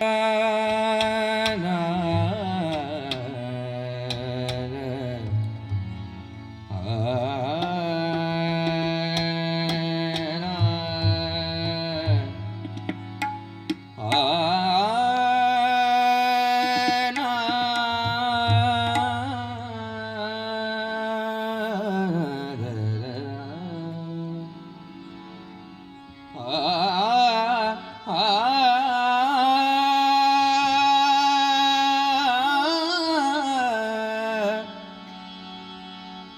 Uh...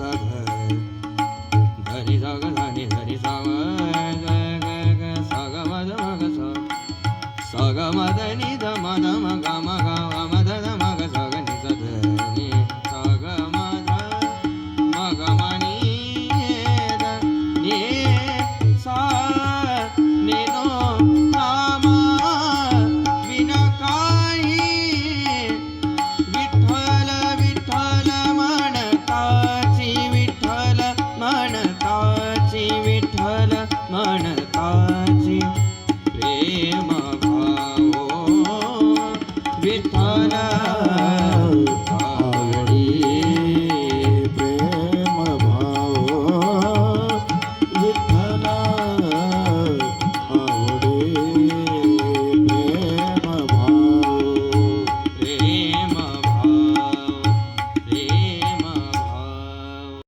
सभ धनि না